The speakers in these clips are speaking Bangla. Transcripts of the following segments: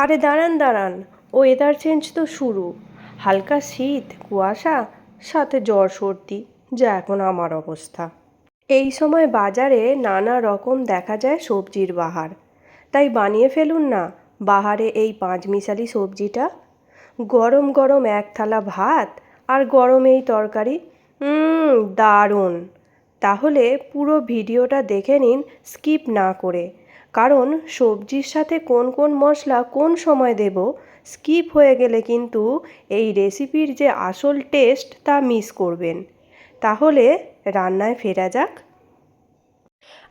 আরে দাঁড়ান দাঁড়ান। ওয়েদার চেঞ্জ তো শুরু। হালকা শীত, কুয়াশা, সাথে জ্বর, সর্দি, যা এখন আমার অবস্থা। এই সময় বাজারে নানা রকম দেখা যায় সবজির বাহার। তাই বানিয়ে ফেলুন না, বাহারে এই পাঁচমিশালি সবজিটা। গরম গরম এক থালা ভাত আর গরম এই তরকারি। দারুণ। তাহলে পুরো ভিডিওটা দেখে নিন স্কিপ না করে। কারণ সবজির সাথে কোন কোন মশলা কোন সময় দেব স্কিপ হয়ে গেলে কিন্তু এই রেসিপির যে আসল টেস্ট তা মিস করবেন। তাহলে রান্নায় ফেরা যাক।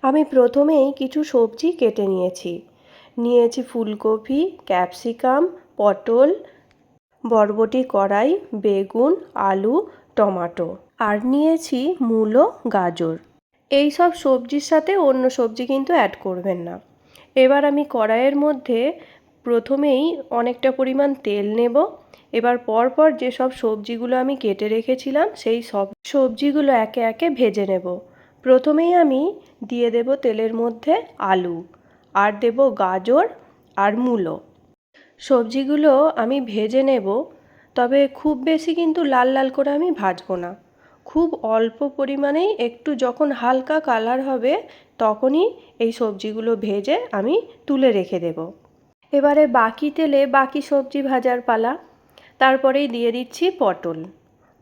আমি প্রথমেই কিছু সবজি কেটে নিয়েছি। নিয়েছি ফুলকপি, ক্যাপসিকাম, পটল, বরবটি কড়াই, বেগুন, আলু, টমাটো আর নিয়েছি মূলো, গাজর। এই সব সবজির সাথে অন্য সবজি কিন্তু অ্যাড করবেন না। এবার আমি কড়াইয়ের মধ্যে প্রথমেই অনেকটা পরিমাণ তেল নেব। এবার পরপর যেসব সবজিগুলো আমি কেটে রেখেছিলাম, সেই সব সবজিগুলো একে একে ভেজে নেব। প্রথমেই আমি দিয়ে দেব তেলের মধ্যে আলু, আর দেব গাজর আর মূলো। সবজিগুলো আমি ভেজে নেব, তবে খুব বেশি কিন্তু লাল লাল করে আমি ভাজবো না। খুব অল্প পরিমাণেই একটু যখন হালকা কালার হবে, তখনই এই সবজিগুলো ভেজে আমি তুলে রেখে দেব। এবারে বাকি তেলে বাকি সবজি ভাজার পালা। তারপরেই দিয়ে দিচ্ছি পটল।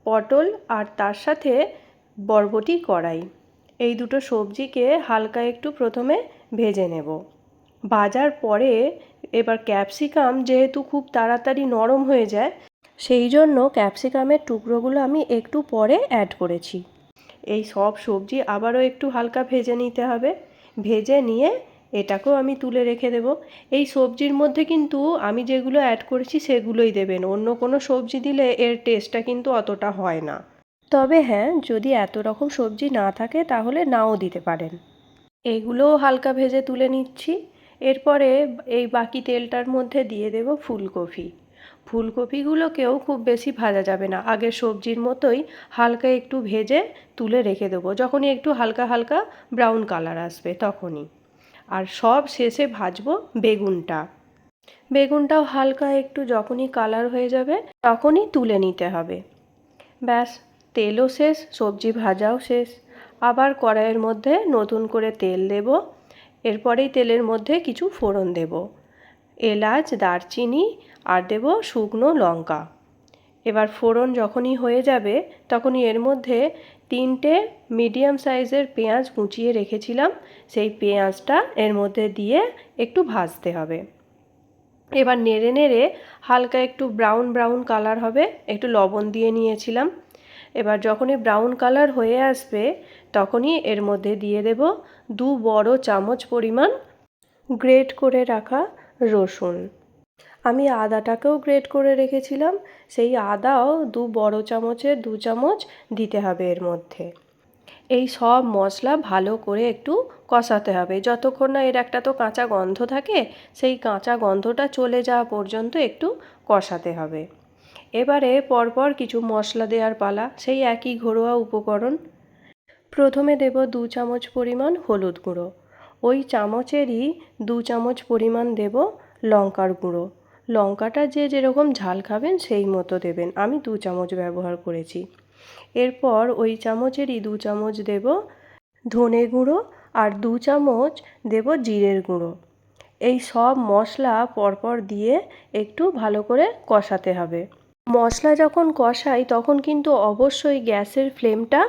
পটল আর তার সাথে বরবটি কড়াই। এই দুটো সবজিকে হালকা একটু প্রথমে ভেজে নেব। ভাজার পরে এবার ক্যাপসিকাম যেহেতু খুব তাড়াতাড়ি নরম হয়ে যায় সেই জন্য ক্যাপসিকামের টুকরোগুলো আমি একটু পরে অ্যাড করেছি। এই সব সবজি আবারও একটু হালকা ভেজে নিতে হবে। ভেজে নিয়ে এটাকেও আমি তুলে রেখে দেব। এই সবজির মধ্যে কিন্তু আমি যেগুলো অ্যাড করেছি সেগুলোই দেবেন। অন্য কোনো সবজি দিলে এর টেস্টটা কিন্তু অতটা হয় না। তবে হ্যাঁ যদি এত রকম সবজি না থাকে তাহলে নাও দিতে পারেন। এগুলোও হালকা ভেজে তুলে নিচ্ছি। এরপরে এই বাকি তেলটার মধ্যে দিয়ে দেব ফুলকপি। ফুলকপিগুলোকেও খুব বেশি ভাজা যাবে না। আগের সবজির মতোই হালকা একটু ভেজে তুলে রেখে দেবো। যখনই একটু হালকা হালকা ব্রাউন কালার আসবে তখনই। আর সব শেষে ভাজবো বেগুনটা। বেগুনটাও হালকা একটু যখনই কালার হয়ে যাবে তখনই তুলে নিতে হবে। ব্যাস, তেলও শেষ, সবজি ভাজাও শেষ। আবার কড়াইয়ের মধ্যে নতুন করে তেল দেব। এরপরেই তেলের মধ্যে কিছু ফোড়ন দেব। এলাচ, দারচিনি আর দেব শুকনো লঙ্কা। এবার ফোড়ন যখনই হয়ে যাবে, তখনই এর মধ্যে তিনটে মিডিয়াম সাইজের পেঁয়াজ কুচিয়ে রেখেছিলাম। সেই পেঁয়াজটা এর মধ্যে দিয়ে একটু ভাজতে হবে। এবার নেড়ে নেড়ে হালকা একটু ব্রাউন ব্রাউন কালার হবে, একটু লবণ দিয়ে নিয়েছিলাম। এবার যখনই ব্রাউন কালার হয়ে আসবে, তখনই এর মধ্যে দিয়ে দেব দু বড় চামচ পরিমাণ গ্রেট করে রাখা রসুন। আমি আদাটাকেও গ্রেট করে রেখেছিলাম, সেই আদাও দু বড় চামচের দু চামচ দিতে হবে এর মধ্যে। এই সব মশলা ভালো করে একটু কষাতে হবে। যতক্ষণ না এর একটা তো কাঁচা গন্ধ থাকে, সেই কাঁচা গন্ধটা চলে যাওয়া পর্যন্ত একটু কষাতে হবে। এবারে পরপর কিছু মশলা দেওয়ার পালা, সেই একই ঘরোয়া উপকরণ। প্রথমে দেব দু চামচ পরিমাণ হলুদ গুঁড়ো। ওই চামচেরই দু চামচ পরিমাণ দেব লঙ্কার গুঁড়ো। লঙ্কাটা যে যেরকম ঝাল খাবেন সেই মতো দেবেন। আমি দু চামচ ব্যবহার করেছি। এরপর ওই চামচেরই দু চামচ দেব ধনে গুঁড়ো আর দু চামচ দেব জিরের গুঁড়ো। এই সব মশলা পরপর দিয়ে একটু ভালো করে কষাতে হবে। মশলা যখন কষাই, তখন কিন্তু অবশ্যই গ্যাসের ফ্লেমটা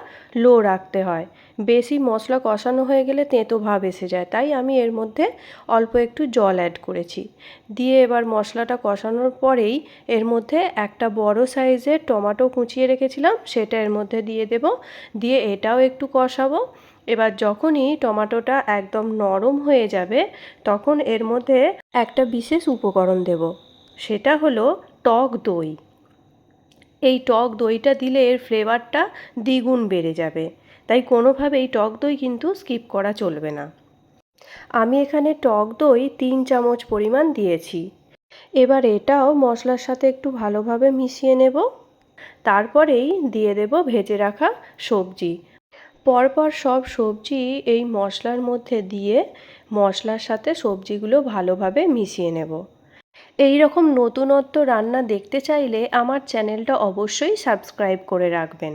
লো রাখতে হয়। বেশি মশলা কষানো হয়ে গেলে তেঁতো ভাব এসে যায়, তাই আমি এর মধ্যে অল্প একটু জল অ্যাড করেছি। দিয়ে এবার মশলাটা কষানোর পরেই এর মধ্যে একটা বড় সাইজের টমেটো কুচিয়ে রেখেছিলাম, সেটা এর মধ্যে দিয়ে দেব। দিয়ে এটাও একটু কষাবো। এবার যখনই টমেটোটা একদম নরম হয়ে যাবে, তখন এর মধ্যে একটা বিশেষ উপকরণ দেব, সেটা হলো টক দই। এই টক দইটা দিলে এর ফ্লেভারটা দ্বিগুণ বেড়ে যাবে। তাই কোনোভাবেই টক দই কিন্তু স্কিপ করা চলবে না। আমি এখানে টক দই তিন চামচ পরিমাণ দিয়েছি। এবার এটাও মশলার সাথে একটু ভালোভাবে মিশিয়ে নেব। তারপরেই দিয়ে দেব ভেজে রাখা সবজি। পরপর সব সবজি এই মশলার মধ্যে দিয়ে মশলার সাথে সবজিগুলো ভালোভাবে মিশিয়ে নেব। এই রকম নতুনত্ব রান্না দেখতে চাইলে আমার চ্যানেলটা অবশ্যই সাবস্ক্রাইব করে রাখবেন।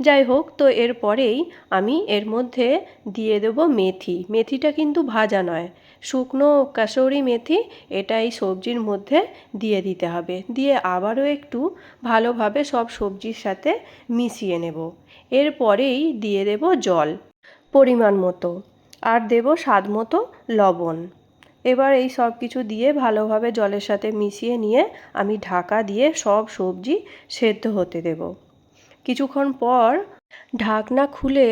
যাই হোক, তো এরপরেই আমি এর মধ্যে দিয়ে দেবো মেথি। মেথিটা কিন্তু ভাজা নয়। শুকনো কাসৌরি মেথি এটা এই সবজির মধ্যে দিয়ে দিতে হবে। দিয়ে আবারও একটু ভালোভাবে সব সবজির সাথে মিশিয়ে নেব। এরপরেই দিয়ে দেব জল, পরিমাণ মতো। আর দেব স্বাদ মতো লবণ। এবার এই সব কিছু দিয়ে ভালোভাবে জলের সাথে মিশিয়ে নিয়ে আমি ঢাকা দিয়ে সব সবজি সেদ্ধ হতে দেব। কিছুক্ষণ পর ঢাকনা খুলে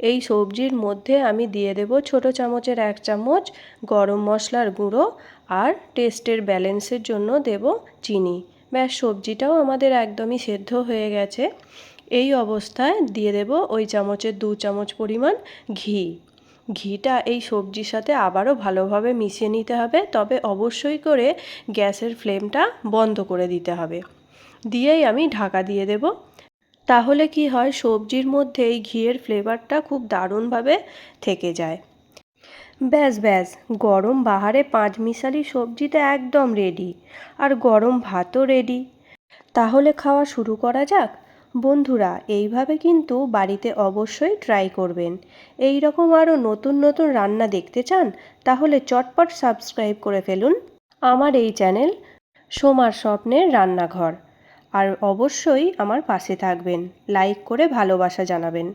এই সবজির মধ্যে আমি দিয়ে দেব ছোট চামচের এক চামচ গরম মশলার গুঁড়ো আর টেস্টের ব্যালেন্সের জন্য দেব চিনি। ব্যাস, সবজিটাও আমাদের একদমই সেদ্ধ হয়ে গেছে। এই অবস্থায় দিয়ে দেব ওই চামচের দু চামচ পরিমাণ ঘি। ঘিটা এই সবজির সাথে আবারও ভালোভাবে মিশিয়ে নিতে হবে। তবে অবশ্যই করে গ্যাসের ফ্লেমটা বন্ধ করে দিতে হবে। দিয়েই আমি ঢাকা দিয়ে দেব। তাহলে কি হয়, সবজির মধ্যে এই ঘিয়ের ফ্লেভারটা খুব দারুণভাবে থেকে যায়। ব্যাস ব্যাস, গরম বাহারে পাঁচ মিশালি সবজিটা একদম রেডি আর গরম ভাতও রেডি তাহলে খাওয়া শুরু করা যাক। বন্ধুরা, এইভাবে কিন্তু বাড়িতে অবশ্যই ট্রাই করবেন। এই রকম আরও নতুন নতুন রান্না দেখতে চান, তাহলে চটপট সাবস্ক্রাইব করে ফেলুন আমার এই চ্যানেল সোমার স্বপ্নের রান্নাঘর। আর অবশ্যই আমার পাশে থাকবেন লাইক করে ভালোবাসা জানাবেন।